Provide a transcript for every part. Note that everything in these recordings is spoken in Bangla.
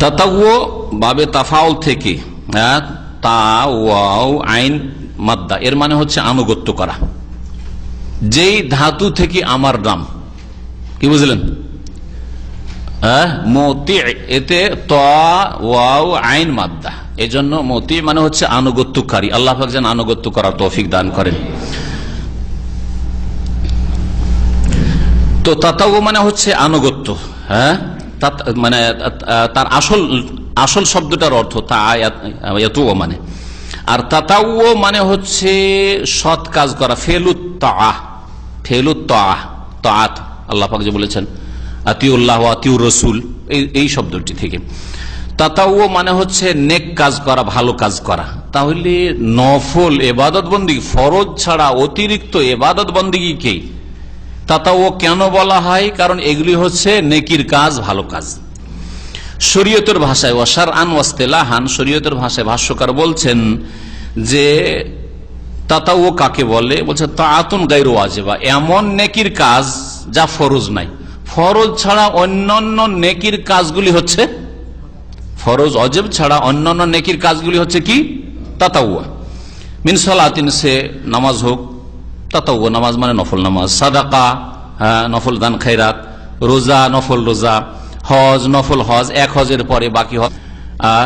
তাতাও বাবে তাফাউল থেকে হ্যাঁ, তা ওয়াও আইন মাদ্দা এর মানে হচ্ছে আনুগত্য করা। যেই ধাতু থেকে আমার নাম কি বুঝলেন? হ্যাঁ, মতি এতে ওয়াও আইন মাদ্দা। এই জন্য মতি মানে হচ্ছে আনুগত্যকারী। আল্লাহ যেন আনুগত্য করার তৌফিক দান করেন। তো তাতাও মানে হচ্ছে আনুগত্য হ্যাঁ? মানে তার আসল আসল শব্দটার অর্থ তা মানে। আর তাতাও মানে হচ্ছে সৎ কাজ করা ফেলুত তাত আল্লাহ পাক যে বলেছেন, আতিউল্লাহ আতিউ রসুল এই এই শব্দটি থেকে। তাতাও মানে হচ্ছে নেক কাজ করা, ভালো কাজ করা। তাহলে নফল এবাদত বন্দী ফরজ ছাড়া অতিরিক্ত এবাদত বন্দীকে তাতাও কেন বলা হয়? কারণ এগুলি হচ্ছে নেকির কাজ, ভালো কাজ। শরীয়তের ভাষায় ওয়াসার আন ওয়াস্তেলাহান শরীয়তের ভাষায় ভাষ্যকার বলছেন যে, তাতাও কাকে বলে? বলছে তাতুন গাইর ওয়াজেবা। এমন নেকির কাজ যা ফরজ নাই। ফরজ ছাড়া অন্যান্য নেকির কাজগুলি হচ্ছে? ফরজ অজেব ছাড়া অন্যান্য নেকির কাজগুলি হচ্ছে কি? তাতাউয়া মিন সালাতিন, সে নামাজ হোক তাতাউয়া নামাজ মানে নফল নামাজ। সাদাকা হ্যাঁ নফল দান খাইরাত রোজা, নফল রোজা। হজ, নফল হজ, এক হজের পরে বাকি হজ।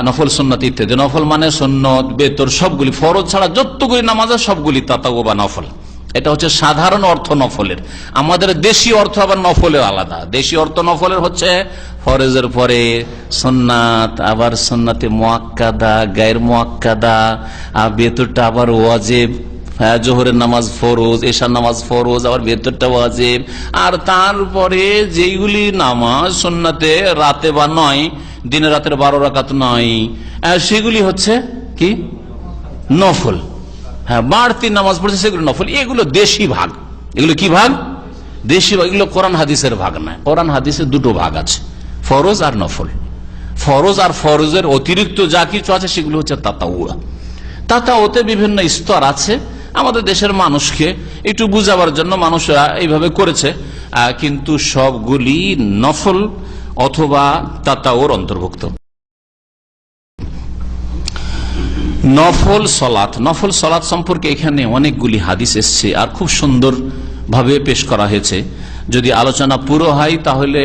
নফল সন্ন্যত ইত্যাদি। নফল মানে সন্ন্যত বেতর, সবগুলি। ফরজ ছাড়া যতগুলি নামাজ সবগুলি তাতাও বা নফল। এটা হচ্ছে সাধারণ অর্থ নফলের। আমাদের দেশি অর্থ আবার নফলের আলাদা। দেশি অর্থ নফলের হচ্ছে ফরেজের পরে সন্ন্যাত আবার সন্ন্যাতে মোয়াক্কাদা, গায়ের মোয়াক্কাদা, আর বেতরটা আবার ওয়াজেব। হ্যাঁ জোহরের নামাজ ফরোজ, এশার নামাজ ফরোজ, আবার বেতরটা ওয়াজেব। আর তারপরে যেইগুলি নামাজ সন্নাতে রাতে বা নয়, দিনে রাতের বারো রাকাত নয় সেগুলি হচ্ছে কি? নফল। হ্যাঁ বাড়তি নামাজ পড়ছে সেগুলো নফল। এগুলো দেশি ভাগ। এগুলো কি ভাগ? দেশি ভাগ। এগুলো কোরআন হাদিসের ভাগ নয়। কোরআন হাদিসের দুটো ভাগ আছে। ফরজ আর নফল। ফরজ আর ফরজের অতিরিক্ত যা কিছু আছে সেগুলো হচ্ছে তাতাউয়া তাতাওতে বিভিন্ন স্তর আছে। আমাদের দেশের মানুষকে একটু বুঝাবার জন্য মানুষরা এইভাবে করেছে কিন্তু সবগুলি নফল অথবা তাতাওর অন্তর্ভুক্ত। নফল সলাৎ নফল সলাৎ সম্পর্কে এখানে অনেকগুলি হাদিস এসছে আর খুব সুন্দর ভাবে পেশ করা হয়েছে। যদি আলোচনা পুরো হয়, তাহলে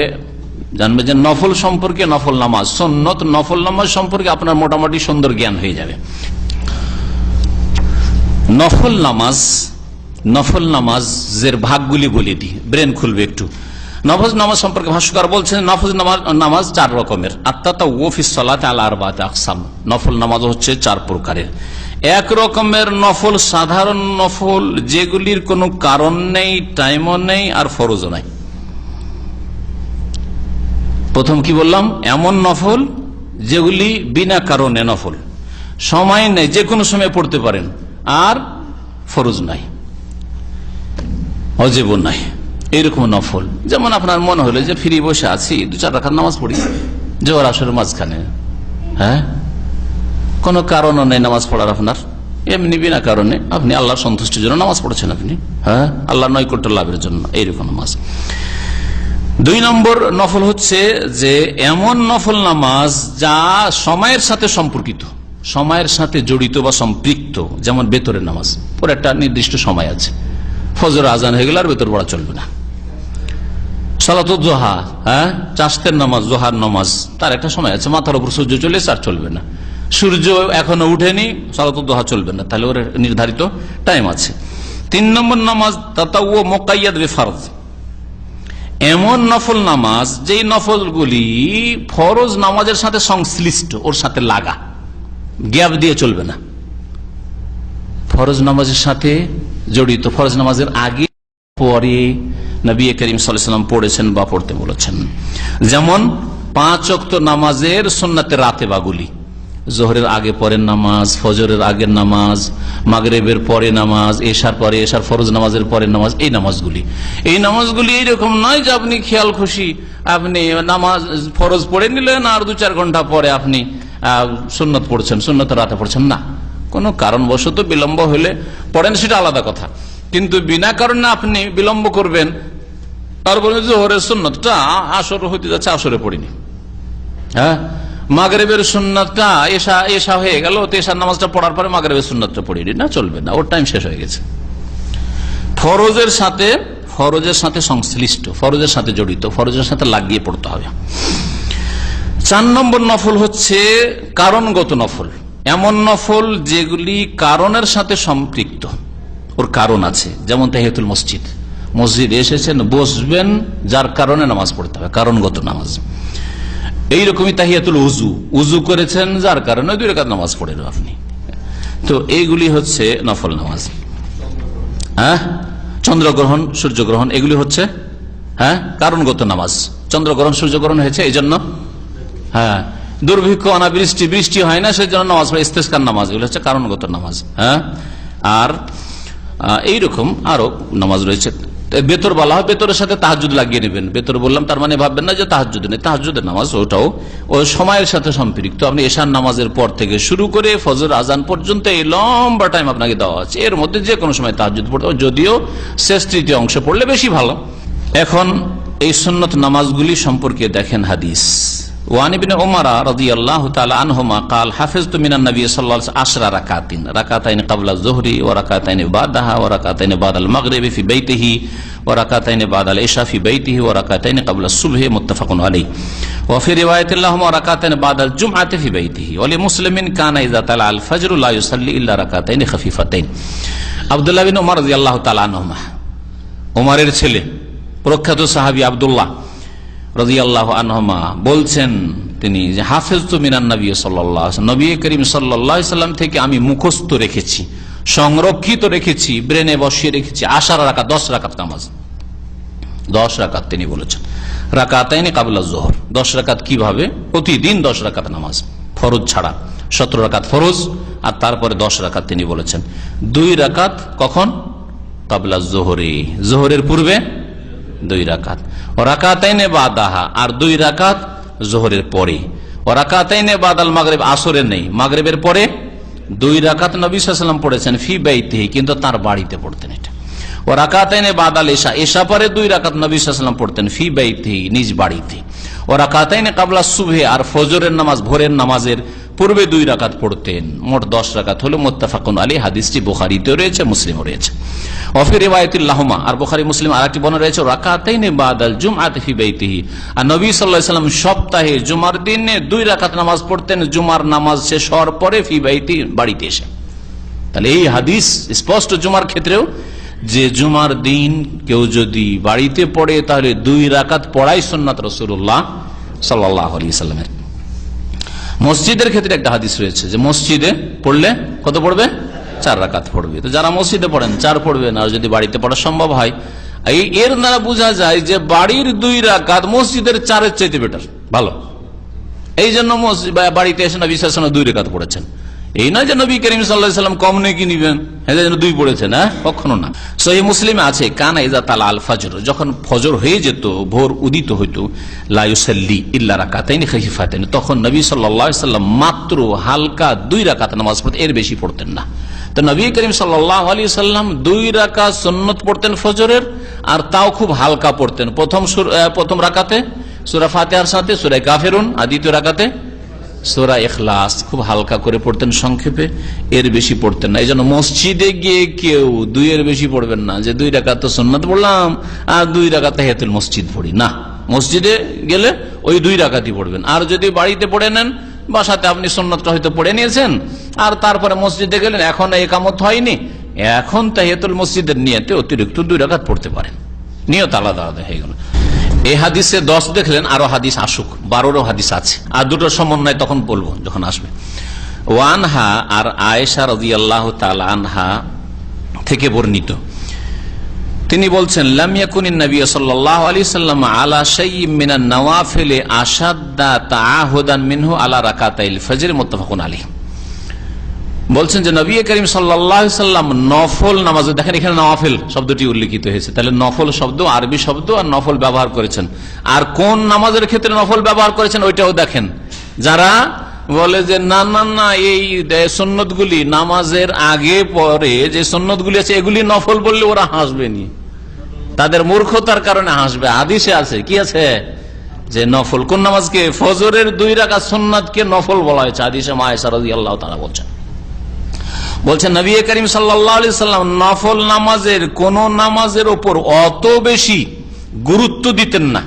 জানবে যে নফল সম্পর্কে নফল নামাজ, সন্নত নফল নামাজ সম্পর্কে আপনার মোটামুটি সুন্দর জ্ঞান হয়ে যাবে। নফল নামাজ, নফল নামাজের ভাগগুলি বলে দিই। ব্রেন খুলবে একটু। নফজ নামাজ সম্পর্কে ভাষ্যকার বলছেন নফজ নামাজ চার রকমের। আত্মাতা ওফিস সালাত আল আরবাত আকসাম। নফল নামাজ হচ্ছে চার প্রকারের। এক রকমের নফল, সাধারণ নফল, যেগুলির কোনো কারণ নেই টাইমও নেই, আর ফরজও নাই। প্রথম কি বললাম? এমন নফল, যেগুলি বিনা কারণে নফল। সময় নেই যে কোনো সময় পড়তে পারেন। আর ফরজ নাই অজেব নাই, এরকম নফল। যেমন আপনার মনে হলো যে ফিরে বসে আছি, দু চার রাখার নামাজ পড়ি, জোয়ার আসরের মাঝখানে হ্যাঁ? কোনো কারণও নেই নামাজ পড়ার আপনার। এমনি বিনা কারণে আপনি আল্লাহর সন্তুষ্টির জন্য নামাজ পড়েছেন আপনি হ্যাঁ? আল্লাহ নৈকট্য লাভের জন্য, এইরকম নামাজ। দুই নম্বর নফল হচ্ছে যে, এমন নফল নামাজ যা সময়ের সাথে সম্পর্কিত। সময়ের সাথে জড়িত বা সম্পৃক্ত, যেমন বেতরের নামাজ, ওর একটা নির্দিষ্ট সময় আছে। ফজর, আজান হয়ে গেলে আর বেতর পড়া চলবে না। সালাত জোহা হ্যাঁ? চাষতের নামাজ, জোহার নামাজ, তার একটা সময় আছে, মাথার উপর সূর্য চলে আর চলবে না। সূর্য এখনও উঠেনি, সালাত দোহা চলবে না। তাহলে ওর নির্ধারিত টাইম আছে। তিন নম্বর নামাজ তাতাও মোকাইয়াদ বেফারজ এমন নফল নামাজ, যেই নফলগুলি ফরজ নামাজের সাথে সংশ্লিষ্ট, ওর সাথে লাগা। গ্যাপ দিয়ে চলবে না। ফরজ নামাজের সাথে জড়িত। ফরজ নামাজের আগে পরে নবী করিম সাল্লাম পড়েছেন বা পড়তে বলেছেন। যেমন পাঁচ অক্ত নামাজের সোনাতে রাতে বাগুলি। জোহরের আগে পরের নামাজ, ফজরের আগের নামাজ, মাগরেবের পরে নামাজ, এশার পরে এশার, ফরজ নামাজের পরে নামাজ, এই নামাজগুলি। এই নামাজগুলি এইরকম নয় যে আপনি খেয়াল খুশি, আপনি নামাজ ফরজ পড়ে নিলেন আর দু চার ঘণ্টা পরে আপনি সুন্নত পড়ছেন সুন্নত রাতে পড়ছেন, না। কোনো কারণবশত বিলম্ব হলে পড়েন, সেটা আলাদা কথা। কিন্তু বিনা কারণে আপনি বিলম্ব করবেন তারপরে সুন্নতটা আসর হইতে যাচ্ছে, আসরে পড়িনি। হ্যাঁ? মাগরেবের সুন্নাতটা এসা এসা হয়ে গেল, তো এসার নামাজটা পড়ার পরে মাগরেবের সুন্নাতটা দিই না, চলবে না, ওর টাইম শেষ হয়ে গেছে। ফরজের সাথে ফরজের সাথে সংশ্লিষ্ট, ফরজের সাথে জড়িত, ফরজের সাথে লাগিয়ে পড়তে হবে। চার নম্বর নফল হচ্ছে কারণগত নফল। এমন নফল যেগুলি কারণের সাথে সম্পৃক্ত। ওর কারণ আছে। যেমন তাহিয়াতুল মসজিদ। মসজিদ এসেছেন, বসবেন, যার কারণে নামাজ পড়তে হবে। কারণগত নামাজ। এইরকমই তাহিয়াতুল উজু উজু করেছেন, যার কারণে দুই রেখাত নামাজ পড়েন আপনি। তো এইগুলি হচ্ছে নফল নামাজ। হ্যাঁ? চন্দ্রগ্রহণ, সূর্যগ্রহণ, এগুলি হচ্ছে হ্যাঁ? কারণগত নামাজ। চন্দ্রগ্রহণ, সূর্যগ্রহণ হয়েছে এই জন্য হ্যাঁ দুর্ভিক্ষ, অনাবৃষ্টি, বৃষ্টি হয় না সেই জন্য নামাজ পড়ে ইস্তেস্কার নামাজ, এগুলো হচ্ছে কারণগত নামাজ হ্যাঁ? আর এইরকম আরও নামাজ রয়েছে। বেতর বলা হয়, বেতরের সাথে তাহাজুদ লাগিয়ে নেবেন। বেতর বললাম, তার মানে ভাববেন না যে তাহাজুদ নেই তাহাজুদের নামাজ ওটাও, ও সময়ের সাথে সম্পৃক্ত। আপনি এশান নামাজের পর থেকে শুরু করে ফজর, আজান পর্যন্ত এই লম্বা টাইম আপনাকে দেওয়া আছে। এর মধ্যে যে কোনো সময় তাহাজুদ পড়তে যদিও শেষ তৃতীয় অংশ পড়লে বেশি ভালো। এখন এই সুন্নত নামাজগুলি সম্পর্কে দেখেন হাদিস। ওয়ান ইবনে ওমরা রাদিয়াল্লাহু তাআলা আনহুমা قال حفظت من النبي صلى الله عليه وسلم 10 ركعات ركعتين قبل الظهر وركعتين بعدها وركعتين بعد المغرب في بيته وركعتين بعد العشاء في بيته وركعتين قبل الصبح متفق عليه وفي روايه اللهم ركعتين بعد الجمعه في بيته ولمسلم كان اذا طلع الفجر لا يصلي الا ركعتين خفيفتين عبد الله بن عمر رضي الله تعالى عنهما ওমরের ছেলে প্রখ্যাত সাহাবী আব্দুল্লাহ রাজিয়াল্লাহ আনহমা, বলছেন তিনি যে হাফেজ তো মিনান নবী সাল্লাহ নবী করিম সাল্লাহ সাল্লাম থেকে আমি মুখস্থ রেখেছি, সংরক্ষিত রেখেছি, ব্রেনে বসিয়ে রেখেছি, আশার রাখা দশ রাকাত নামাজ। দশ রাকাত তিনি বলেছেন। রাকাতাইনি কাবুল্লা জোহর। দশ রাকাত কীভাবে? প্রতিদিন দশ রাকাত নামাজ। ফরজ ছাড়া। সতেরো রাকাত ফরজ, আর তারপরে দশ রাকাত তিনি বলেছেন। দুই রাকাত কখন? কাবলা জোহরে। জোহরের পূর্বে দুই রাকাত। ও রাকাতাইনে বাদাহা আর দুই রাকাত জোহরের পরে। ও রাকাতাইনে বাদাল মাগরেব আসরের নেই। মাগরেবের পরে দুই রাকাত নবী সাল্লাম পড়েছেন ফি বাইতেহি, কিন্তু তার বাড়িতে পড়তেন এটা। ও রাকাতাইনে বাদাল এশা এশা পরে দুই রাকাত নবী সাল্লাম পড়তেন ফি বাইতেহি, নিজ বাড়িতে। ও রাকাতাইনে কাবলা সুভে আর ফজরের নামাজ, ভোরের নামাজের পূর্বে দুই রাকাত পড়তেন, মোট দশ রাকাত হলো মোত্তাফাকুন আলী হাদিসটি বুখারিতেও রয়েছে, মুসলিমও রয়েছে। অফির রেওয়ায়তুল্লাহমা, আর বুখারি মুসলিম আর একটি বর্ণনা রয়েছে, রাকাতাইনে বাদাল জুমআত ফি বাইতিহি। আর নবী সাল্লাল্লাহু সাল্লাম সপ্তাহে জুমার দিনে দুই রাকাত নামাজ পড়তেন, জুমার নামাজ শেষ হওয়ার পরে ফি বাইতি বাড়িতে এসে। তাহলে এই হাদিস স্পষ্ট জুমার ক্ষেত্রেও, যে জুমার দিন কেউ যদি বাড়িতে পড়ে, তাহলে দুই রাকাত পড়াই সন্ন্যত রসুল্লাহ সাল্লাহ আলী সাল্লামের। মসজিদের ক্ষেত্রে একটা হাদিস রয়েছে যে মসজিদে পড়লে কত পড়বে? চার রাকাত পড়বে। তো যারা মসজিদে পড়েন, চার পড়বেন আর যদি বাড়িতে পড়া সম্ভব হয়, এই এর দ্বারা বোঝা যায় যে বাড়ির দুই রাকাত মসজিদের চারের চাইতে বেটার ভালো। এই জন্য বাড়িতে এসে না বিশ্বাসনা দুই রেখাত পড়েছেন। এই নয় যে নবী করিম সাল্লাম কম নেকি নিবেন? হ্যাঁ দুই পড়েছে না কখনো না। সহি মুসলিমে আছে, কানা ইজা তালা আল ফজর, যখন ফজর হয়ে যেত, ভোর উদিত হইতো লাইসাল্লি ইল্লা রাকাতাইনি তখন নবী সাল্লাম মাত্র হালকা দুই রাকাত নামাজ পড়তেন, এর বেশি পড়তেন না। তো নবী করিম সাল্লাম দুই রাকা সন্নত পড়তেন ফজরের, আর তাও খুব হালকা পড়তেন। প্রথম প্রথম রাকাতে, সুরা ফাতেহার সাথে সুরাই কাফেরুন, আর দ্বিতীয় রাকাতে সোরা এখলাস খুব হালকা করে পড়তেন সংক্ষেপে, এর বেশি পড়তেন না। এই জন্য মসজিদে গিয়ে কেউ দুইয়ের বেশি পড়বেন না। যে দুই রাকাত তো সন্ন্যত পড়লাম, আর দুই রাকাতে হেতুল মসজিদ পড়ি। না, মসজিদে গেলে ওই দুই রাকাতই পড়বেন। আর যদি বাড়িতে পড়ে নেন, বাসাতে আপনি সন্ন্যতটা হয়তো পড়ে নিয়েছেন, আর তারপরে মসজিদে গেলেন, এখন একামত হয়নি। এখন তাহিয়াতুল মসজিদের নিয়েতে অতিরিক্ত দুই রাকাত পড়তে পারেন। নিয়ত আলাদা আলাদা হয়ে গেল। এই হাদিসে দশ দেখলেন, আরও হাদিস আসুক, বারোরও হাদিস আছে। আর দুটো সমন্বয় তখন বলব যখন আসবে। ওয়ানহা আর আয়েশা রাজি আল্লাহ আনহা থেকে বর্ণিত। তিনি বলছেন লামিয়াকুনিন নবী সাল্লাম আলা আলা বলছেন যে নবী করিম সাল্লাম নফল নামাজ দেখেন এখানে নফল শব্দটি উল্লেখিত হয়েছে। তাহলে নফল শব্দ, আরবি শব্দ আর নফল ব্যবহার করেছেন। আর কোন নামাজের ক্ষেত্রে নফল ব্যবহার করেছেন ওইটাও দেখেন। যারা বলে যে, না না না, এই সন্ন্যত গুলি নামাজের আগে পরে যে সন্ন্যত গুলি আছে, এগুলি নফল বললে ওরা হাসবে নি। তাদের মূর্খতার কারণে হাসবে। হাদিসে আছে, কি আছে? যে নফল, কোন নামাজকে ফজরের দুই রাখা সোননাথকে নফল বলা হয়েছে। আদিসে মায়েসারদি আল্লাহ তারা বলছেন। বলছেন, নবী করিম সাল্লাম নফল নামাজের কোন নামাজের ওপর অত বেশি গুরুত্ব দিতেন না।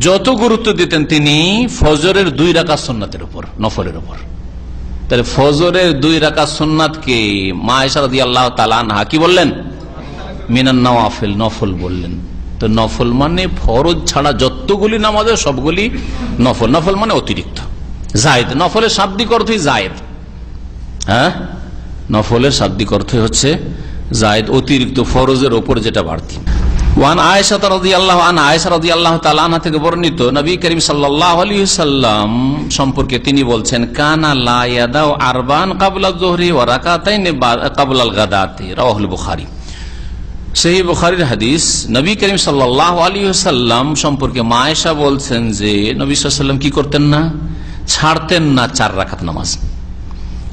যত গুরুত্ব দিতেন তিনি ফজরের দুই রাখা সোননাথের উপর, নফলের উপর। তাহলে ফজরের দুই রাখা সোননাথকে মায়েসারদি আল্লাহ তালা কি বললেন? মিনান নওয়াফেল, নফল বললেন। তো নফল মানে ফরজ ছাড়া যতগুলি নামাজ সবগুলি নফল। নফল মানে অতিরিক্ত। জায়দ নফলের শাব্দিক অর্থই জায়দ হ্যাঁ? নফলের শাব্দিক অর্থ হচ্ছে জায়দ অতিরিক্ত ফরজের ওপর যেটা বাড়তি। ওয়ান আয়েশা রাদি আল্লাহ আন আয়েশা রাদি আল্লাহ তালানা থেকে বর্ণিত নবী করিম সাল্লাহ আলী সাল্লাম সম্পর্কে তিনি বলছেন, কানা লায়াদাও আরবান কাবুলা জোহরি ও রাকাতাইন কাবুলাল গাদাতে রাহুল বুখারি। সেই বুখারির হাদিস, নবী করিম সাল্লাহ আলী সাল্লাম সম্পর্কে মায়েশা বলছেন যে, নবী সাল্লাম কি করতেন না? ছাড়তেন না চার রাখাত নামাজ।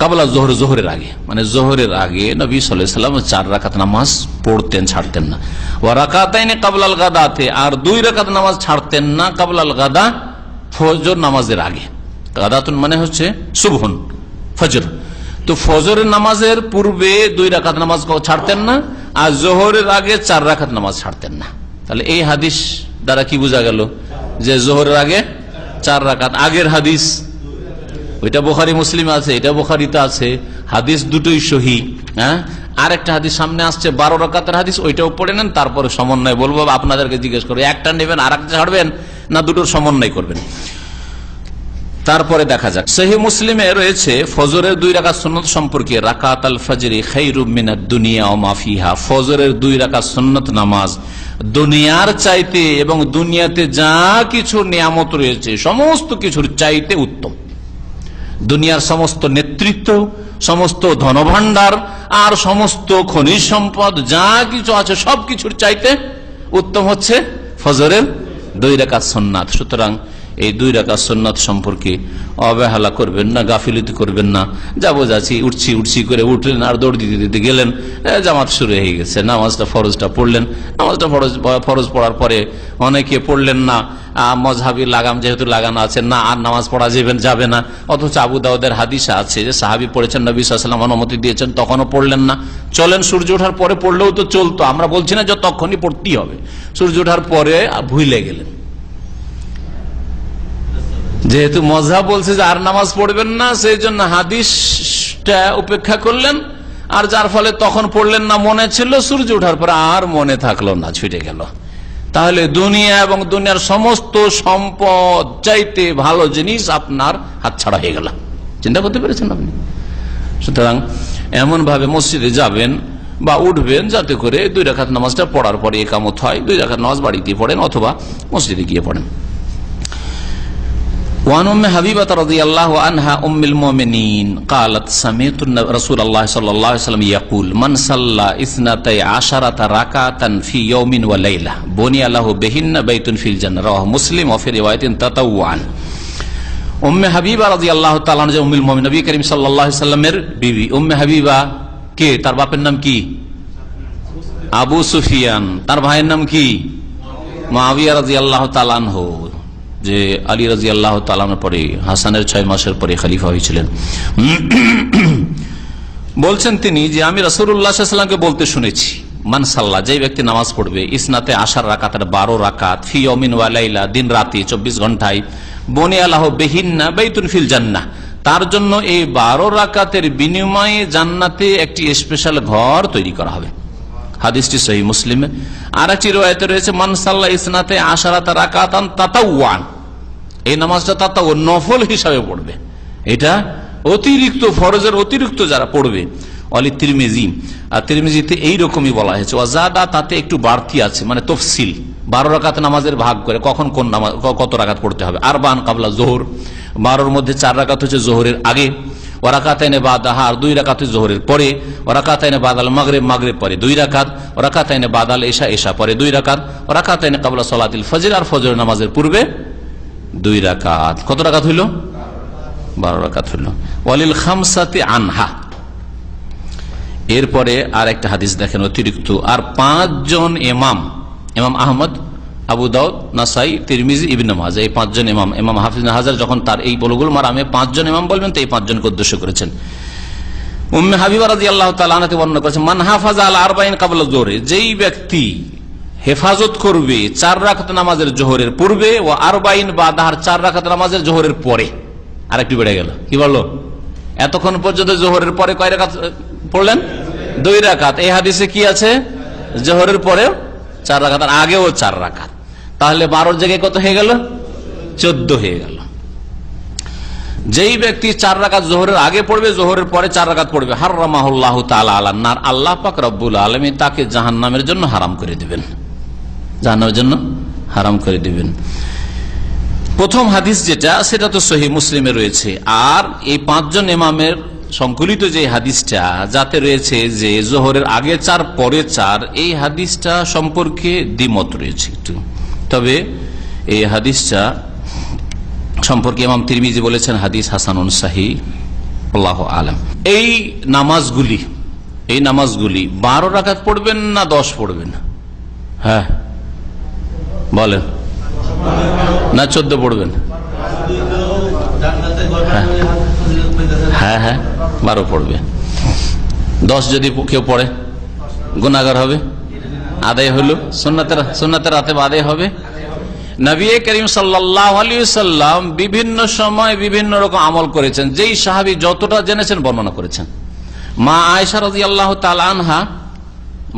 কাবলা জোহর জোহরের আগে মানে জোহরের আগে নবী সাল্লাম চার রাখাত নামাজ পড়তেন, ছাড়তেন না। ও রাকাতাইনে কাবলাল গাদাতে, আর দুই রাকাত নামাজ ছাড়তেন না কাবলাল গাদা ফজর নামাজের আগে। গাদাতুন মানে হচ্ছে শুভন ফজর। তো ফজরের নামাজের পূর্বে দুই রাখাত নামাজ ছাড়তেন না, আর জোহরের আগে চার রাখাত নামাজ ছাড়তেন না। তাহলে এই হাদিস দ্বারা কি বোঝা গেল? যে জোহরের আগে চার রাখাত আগের হাদিস ওইটা বোখারি, মুসলিম আছে, এটা বোখারিতে আছে। হাদিস দুটোই সহি হ্যাঁ? আর একটা হাদিস সামনে আসছে, বারো রকাতের হাদিস, ওইটাও পড়ে নেন, তারপরে সমন্বয় বলব, আপনাদেরকে জিজ্ঞেস করব, একটা নেবেন আর একটা ছাড়বেন, না দুটোর সমন্বয় করবেন? তারপরে দেখা যাক। সহি মুসলিমে রয়েছে, ফজরের দুই রাখা সন্ন্যত সম্পর্কে রাকাত আল ফজরি খৈরুমিনা দুনিয়া ও মাফিহা ফজরের দুই রাখা সন্ন্যত নামাজ। দুনিয়ার চাইতে এবং দুনিয়াতে যা কিছু নিয়ামত রয়েছে, সমস্ত কিছুর চাইতে উত্তম। দুনিয়ার সমস্ত নেতৃত্ব, সমস্ত ধনভাণ্ডার, আর সমস্ত খনিজ সম্পদ, যা কিছু আছে, সবকিছুর চাইতে উত্তম হচ্ছে ফজরের দুই রেখা সন্ন্যাত সুতরাং এই দুই রেখা সন্ন্যাত সম্পর্কে অবহেলা করবেন না, গাফিলিতি করবেন না। যাব যাচ্ছি, উঠছি উঠছি করে উঠলেন আর দৌড় দিতে দিতে গেলেন। জামাত শুরু হয়ে গেছে। নামাজটা ফরজটা পড়লেন। নামাজটা ফরজ ফরজ পড়ার পরে অনেকে পড়লেন না মজহাবি লাগাম যেহেতু লাগানো আছে, না, আর নামাজ পড়া যাবেন যাবে না। অথচ আবু দাউদের হাদিসা আছে যে, সাহাবি পড়েছেন, নবী সাল্লাম অনুমতি দিয়েছেন, তখনও পড়লেন না। চলেন, সূর্য ওঠার পরে পড়লেও তো চলতো। আমরা বলছি না যে, তখনই পড়তেই হবে। সূর্য ওঠার পরে ভুলে গেলেন। যেহেতু মজা বলছে যে আর নামাজ পড়বেন না, সেই জন্য হাদিসটা উপেক্ষা করলেন, আর যার ফলে তখন পড়লেন না, মনে ছিল সূর্য ওঠার পর আর মনে থাকল না, ছুটে গেল। তাহলে দুনিয়া এবং দুনিয়ার সমস্ত সম্পদ চাইতে ভালো জিনিস আপনার হাত ছাড়া হয়ে গেল। চিন্তা করতে পেরেছেন আপনি? সুতরাং এমন ভাবে মসজিদে যাবেন বা উঠবেন, যাতে করে দুই রাখাত নামাজটা পড়ার পরে একামত হয়, দুই রাখাত নামাজ বাড়িতে পড়েন অথবা মসজিদে গিয়ে পড়েন। وعن ام حبيبه رضي الله عنها ام المؤمنين قالت سمعت رسول الله صلى الله عليه وسلم يقول من صلى اثنتي عشرة ركعة في يوم وليلة بني له بهن بيت في الجنة رواه مسلم وفي رواية تطوعا উম্মে হাবিবা রাজি আল্লাহ তালান যে উমিল মমিন নবী করিম সাল্লাহ সাল্লামের বিবি উম্মে হাবিবা কে তার বাপের নাম কি আবু সুফিয়ান তার ভাইয়ের নাম কি মাবিয়া রাজি আল্লাহ তালানহ যে আলী রাজি আল্লাহ তালানোর পরে, হাসানের ছয় মাসের পরে খালিফা হয়েছিলেন। বলছেন তিনি যে, আমি রসুল্লাহামকে বলতে শুনেছি মানসাল্লাহ যে ব্যক্তি নামাজ পড়বে, ইসনাতে আশার রাকাত বারো রাকাত, ফি অমিন ওয়ালাইলা দিন রাতে চব্বিশ ঘন্টায় বনে আল্লাহ বেহিন্না বেতুন ফিল জান্না তার জন্য এই বারো রাকাতের বিনিময়ে জান্নাতে একটি স্পেশাল ঘর তৈরি করা হবে। হাদিসটি সহি মুসলিমে। আর একটি রয়েতে রয়েছে মানসাল্লাহ ইসনাতে আশারাত রাকাতান তাতাওয়ান। এই নামাজটা তাতাও নফল হিসাবে পড়বে। এটা অতিরিক্ত ফরজের অতিরিক্ত যারা পড়বে, অলি তিরমিজি। আর তিরমিজিতে এইরকমই বলা হয়েছে ওয়াজাদা তাতে একটু বাড়তি আছে মানে তফসিল। বারো রাকাত নামাজের ভাগ করে কখন কোন নামাজ কত রাকাত পড়তে হবে? আর বান কাবলা জোহর, বারোর মধ্যে চার রাকাত হচ্ছে জোহরের আগে। ওরাকাতাইনে বাদাহা আর দুই রাকাত জোহরের পরে ওরাকাতাইনে বাদাল মাগরে মাগরে পরে দুই রাকাত ওরাকাতাইনে বাদাল এশা এশা পরে দুই রাকাত ওরাকাতাইনে কাবলা সলাতিল ফজর আর ফজর নামাজের পূর্বে দুই রাকাত। কত রাকাত হইল? বারো রাকাত হইল। ওয়ালিল খামসাতে আনহা। এরপরে আর একটা হাদিস দেখেন অতিরিক্ত। আর পাঁচজন এমাম এমাম আহমদ আবু দাউদ, নাসাই, তিরমিজি, ইবিন এই পাঁচজন ইমাম। ইমাম হাফিজ হাজার যখন তার এই বলগুল মারামে পাঁচজন ইমাম বলবেন তো এই পাঁচজনকে উদ্দেশ্য করেছেন। উম্মে হাবিবা রাজি আল্লাহ তালানাতে বর্ণনা করেছেন আল আরবাইন জোরে যেই ব্যক্তি হেফাজত করবে চার নামাজের জোহরের পূর্বে, ও আরবাইন বা দাহার চার রাখাত নামাজের জোহরের পরে। আরেকটু বেড়ে গেল। কি বলল? এতক্ষণ পর্যন্ত জোহরের পরে কয় রাখাত পড়লেন? দুই রাখাত এই হাদিসে কি আছে? জোহরের পরে চার রাখাত আর আগেও চার রাখাত তাহলে বারোর জায়গায় কত হয়ে গেল? চোদ্দ হয়ে গেল। যেই ব্যক্তি চার রাকাত জোহরের আগে পড়বে, জোহরের পরে চার রাকাত পড়বে। হার রামাহুল্লাহ তালা আল্লাহ আল্লাহ পাক রব্বুল আলমী তাকে জাহান নামের জন্য হারাম করে দিবেন। জাহান্নামের জন্য হারাম করে দিবেন। প্রথম হাদিস যেটা, সেটা তো সহি মুসলিমে রয়েছে। আর এই পাঁচজন ইমামের সংকলিত যে হাদিসটা, যাতে রয়েছে যে জোহরের আগে চার পরে চার, এই হাদিসটা সম্পর্কে দ্বিমত রয়েছে একটু। তবে এই হাদিসটা সম্পর্কে ইমাম তিরমিজি বলেছেন, হাদিস হাসানুন সাহি, আল্লাহ আলম। এই নামাজগুলি এই নামাজগুলি বারো রাকাত পড়বেন না দশ পড়বেন? হ্যাঁ বলেন। না, চোদ্দ পড়বেন? হ্যাঁ হ্যাঁ বারো পড়বে। দশ যদি কেউ পড়ে গুণাগার হবে? আদায় হলো? সোনাতের সোনাতের রাতে আদায় হবে? নবী করিম সাল্লাম বিভিন্ন সময় বিভিন্ন রকম আমল করেছেন। যেই সাহাবি যতটা জেনেছেন বর্ণনা করেছেন। মা আয়সা রাজি আল্লাহ তালানহা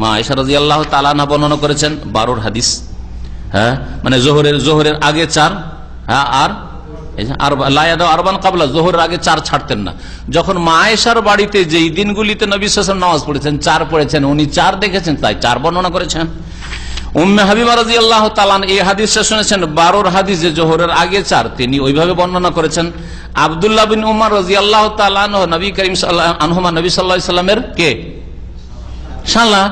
মা আয়সা রাজি আল্লাহ তালানহা বর্ণনা করেছেন বারোর হাদিস। হ্যাঁ মানে জোহরের জোহরের আগে চার হ্যাঁ আর আরবান কাবলা, জোহরের আগে চার ছাড়তেন না। যখন মায়েশার বাড়িতে যেই দিনগুলিতে নবী সাসম নামাজ পড়েছেন, চার পড়েছেন, উনি চার দেখেছেন, তাই চার বর্ণনা করেছেন। উম্মে হাবিবা রাজি আল্লাহ তালান এই হাদিসটা শুনেছেন, বারোর হাদিস জোহরের আগে চার, তিনি ওইভাবে বর্ণনা করেছেন। আবদুল্লাহ বিন উমার রাজি আল্লাহ তালান নবী করিম আনহুমা নবী সাল্লাহ সাল্লামের কে? শালা।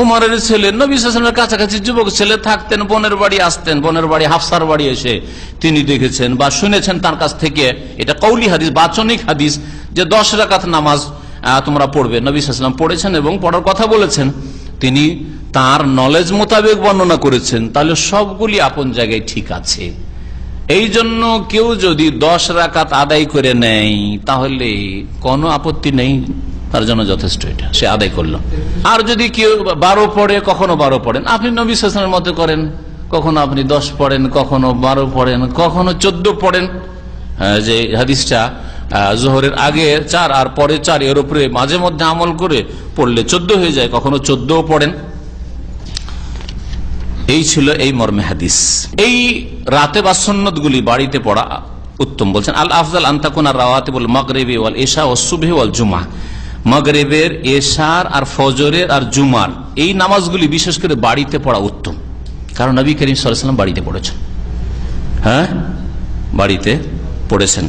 উমরের ছেলে, নবী সাসনের কাছাকাছি যুবক ছেলে, থাকতেন বোনের বাড়ি, আসতেন বোনের বাড়ি, হাফসার বাড়ি এসে তিনি দেখেছেন বা শুনেছেন তার কাছ থেকে। এটা কৌলি হাদিস, বাচনিক হাদিস, যে দশ রাকাত নামাজ তোমরা পড়বে। নবী সাল্লাম পড়েছেন এবং পড়ার কথা বলেছেন। তিনি তার নলেজ মোতাবেক বর্ণনা করেছেন, তাহলে সবগুলি আপন জায়গায় ঠিক আছে। এই জন্য কেউ যদি দশ রাকাত আদায় করে নেয়, তাহলে কোনো আপত্তি নেই, তার জন্য যথেষ্ট এটা, সে আদায় করল। আর যদি কেউ বারো পড়ে, কখনো বারো পড়েন। আপনি নবী শাসনের মতো করেন, কখনো আপনি দশ পড়েন, কখনো বারো পড়েন, কখনো চোদ্দ পড়েন। যে হাদিসটা জোহরের আগে চার আর পরে চার, এর উপরে মাঝে মধ্যে আমল করে পড়লে চোদ্দ হয়ে যায়, কখনো চোদ্দও পড়েন। এই ছিল এই মর্মে হাদিস। এই রাতে বা সন্ন্যত গুলি বাড়িতে পড়া উত্তম বলছেন, আল আফজাল আন্তাকুনা রাওয়াতে বল মগরেবে ওয়াল এশা ও সুবে ওয়াল জুমা। মগরেবের, এশার আর ফজরের আর জুমার এই নামাজগুলি বিশেষ করে বাড়িতে পড়া উত্তম। কারণ নবী করিম সাল্লাম বাড়িতে পড়েছেন। হ্যাঁ? বাড়িতে পড়েছেন।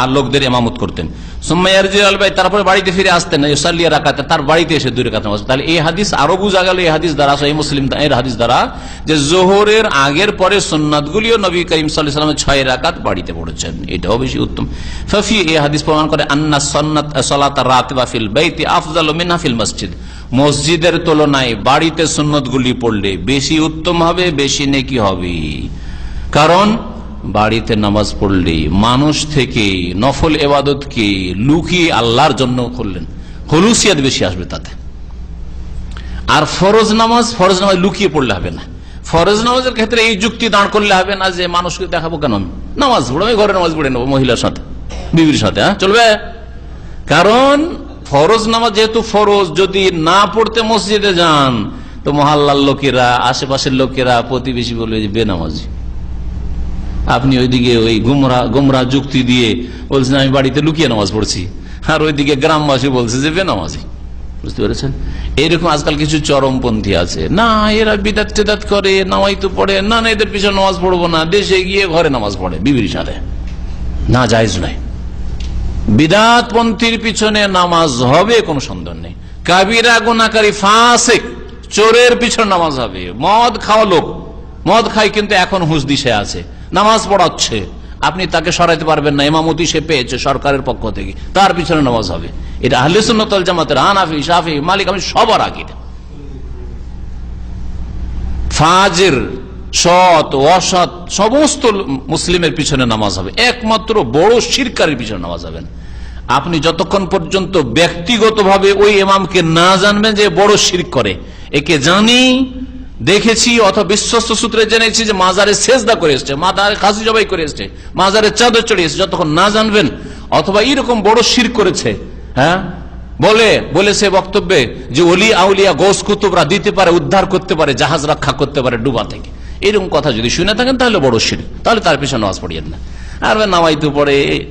আর লোকদের এমামত করতেন। সোম্মাইয়ার জিয়াল ভাই তারপরে বাড়িতে ফিরে আসতেন ইউসাল্লিয়া রাখাতে তার বাড়িতে এসে দুই রাখাত তাহলে এই হাদিস আরও বোঝা গেল, এই হাদিস দ্বারা, সহি মুসলিম এর হাদিস দ্বারা, যে জোহরের আগের পরে সুন্নাতগুলিও নবী করিম সাল্লাহ সাল্লামের ছয় রাকাত বাড়িতে পড়েছেন। এটাও বেশি উত্তম। ফফি, এই হাদিস প্রমাণ করে, আন্না সন্নাত সলাত রাত বা ফিল বাইতি আফজাল মিনাফিল মসজিদ। মসজিদের তুলনায় বাড়িতে সুন্নতগুলি পড়লে বেশি উত্তম হবে, বেশি নেকি হবে। কারণ বাড়িতে নামাজ পড়লে মানুষ থেকে নফল এবাদতকে লুকিয়ে আল্লাহর জন্য করলেন। হলুসিয়াত বেশি আসবে তাতে। আর ফরজ নামাজ ফরজ নামাজ লুকিয়ে পড়লে হবে না। ফরজ নামাজের ক্ষেত্রে এই যুক্তি দাঁড় করলে হবে না যে মানুষকে দেখাবো কেন আমি? নামাজ পড়ব, আমি ঘরে নামাজ পড়ে নেব, মহিলার সাথে, বিবির সাথে হ্যাঁ? চলবে? কারণ ফরজ নামাজ যেহেতু ফরজ, যদি না পড়তে মসজিদে যান, তো মহাল্লার লোকেরা, আশেপাশের লোকেরা প্রতিবেশী বলবে যে বেনামাজি আপনি ওইদিকে ওই গুমরা গুমরা যুক্তি দিয়ে বলছেন, আমি বাড়িতে লুকিয়ে নামাজ পড়ছি। আর ওইদিকে গ্রামবাসী বলছে যে বেনামাজি বুঝতে পেরেছেন? এইরকম আজকাল কিছু চরমপন্থী আছে। না, এরা বিদাত টেদাত করে, নামাই তো পড়ে। না না, এদের পিছনে নামাজ পড়ব না। দেশে গিয়ে ঘরে নামাজ পড়ে, বিবির সাথে। না, জায়জ নয়। বিদাত পন্থীর পিছনে নামাজ হবে, কোনো সন্দেহ নেই। কাবিরা গুনাকারী ফাঁসেক, চোরের পিছনে নামাজ হবে। মদ খাওয়া লোক। মদ খাই কিন্তু এখন হুঁস দিশে আছে। নামাজ পড়াচ্ছে। আপনি তাকে সরাইতে পারবেন না, ইমামতি সে পেয়েছে সরকারের পক্ষ থেকে। তার পিছনে নামাজ হবে। এটা আহলে সুন্নতল জামাতের হানাফি, শাফি, মালিক, আমি সবার আগে। ফাজের, সৎ, অসৎ, সমস্ত মুসলিমের পিছনে নামাজ হবে। একমাত্র বড় শিরকারের পিছনে নামাজ হবে। না। আপনি যতক্ষণ পর্যন্ত ব্যক্তিগতভাবে ওই ইমামকে না জানবেন যে বড় শির করে, একে জানি দেখেছি অথবা বিশ্বস্ত সূত্রে জেনেছি যে মাজারে সেজদা করে এসছে মাজারে খাসি জবাই করে এসছে, মাজারে চাদর চড়ে এসছে, যতক্ষণ না জানবেন, অথবা এরকম বড় শির করেছে হ্যাঁ? বলে বলে সে বক্তব্যে যে অলি আউলিয়া গোস কুতুবরা দিতে পারে, উদ্ধার করতে পারে, জাহাজ রক্ষা করতে পারে ডুবা থেকে। এরকম কথা যদি শুনে থাকেন, তাহলে বড় শির। তাহলে তার পিছনে নামাজ পড়িয়েন না। আর নামাইতে পড়ে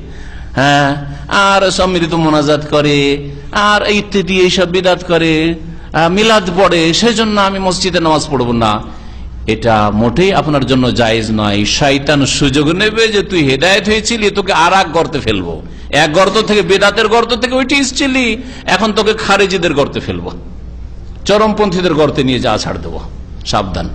হ্যাঁ? আর সম্মিলিত মোনাজাত করে, আর ইত্যাদি, এইসব বিদাত করে। মিলাদ পড়ে, সেজন্য আমি মসজিদে নামাজ পড়ব না। এটা মোটেই আপনার জন্য জায়েজ নয়। শয়তান সুযোগ নেবে যে তুই হেদায়ত হয়েছিলি, তোকে আর এক গর্তে ফেলব। এক গর্ত থেকে বেদাতের গর্ত থেকে ওইটি এসছিলি, এখন তোকে খারেজিদের গর্তে ফেলব। চরমপন্থীদের গর্তে নিয়ে যা ছাড় দেবো। সাবধান।